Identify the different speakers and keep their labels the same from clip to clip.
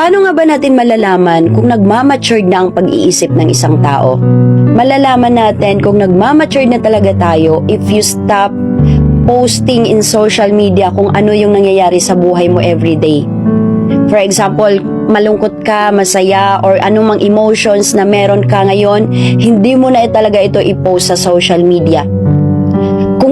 Speaker 1: Paano nga ba natin malalaman kung nagmamature na ang pag-iisip ng isang tao? Malalaman natin kung nagmamature na talaga tayo if you stop posting in social media kung ano yung nangyayari sa buhay mo everyday. For example, malungkot ka, masaya, or anumang emotions na meron ka ngayon, hindi mo na talaga ito i-post sa social media.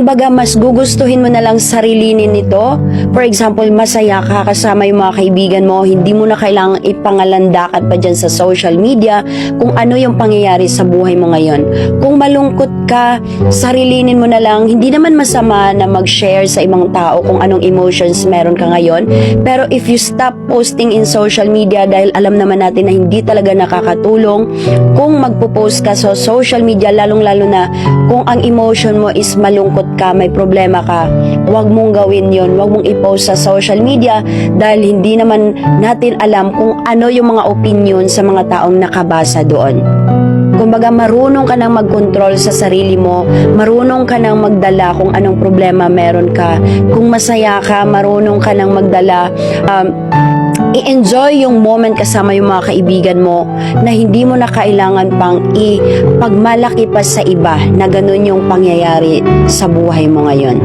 Speaker 1: Kung baga mas gugustuhin mo na lang sarilinin nito, for example, masaya ka kasama yung mga kaibigan mo, hindi mo na kailangang ipangalandakan pa dyan sa social media kung ano yung pangyayari sa buhay mo ngayon. Kung malungkot ka, sarilinin mo na lang, hindi naman masama na mag-share sa ibang tao kung anong emotions meron ka ngayon, pero if you stop posting in social media dahil alam naman natin na hindi talaga nakakatulong, kung magpo-post ka sa social media, lalong-lalo na kung ang emotion mo is malungkot ka, may problema ka, huwag mong gawin yon, huwag mong i-post sa social media dahil hindi naman natin alam kung ano yung mga opinion sa mga taong nakabasa doon. Kumbaga marunong ka nang mag-control sa sarili mo, marunong ka nang magdala kung anong problema meron ka. Kung masaya ka, marunong ka nang magdala um, i-enjoy yung moment kasama yung mga kaibigan mo na hindi mo na kailangan pang ipagmalaki pa sa iba na ganun yung pangyayari sa buhay mo ngayon.